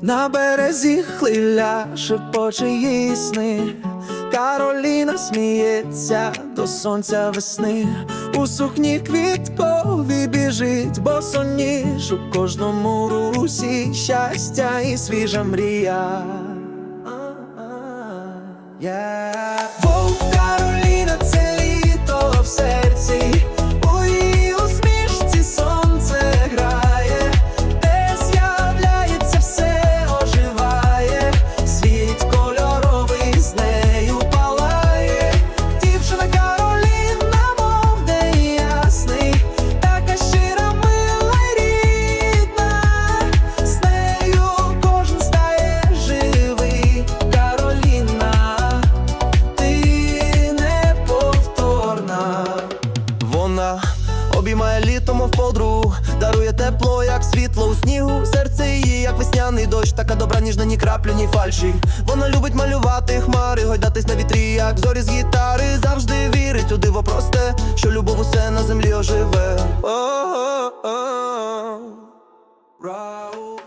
На березі хлиля шепоче її сни Кароліна сміється до сонця весни, у сукні квіткові біжить, босоніж у кожному русі щастя і свіжа мрія. Yeah. Обіймає літом, мов подруг, дарує тепло, як світло у снігу. Серце її, як весняний дощ, така добра, ніжна, ні краплю, ні фальші. Вона любить малювати хмари, гойдатись на вітрі, як зорі з гітари. Завжди вірить у диво просте, що любов усе на землі оживе. Oh, oh, oh.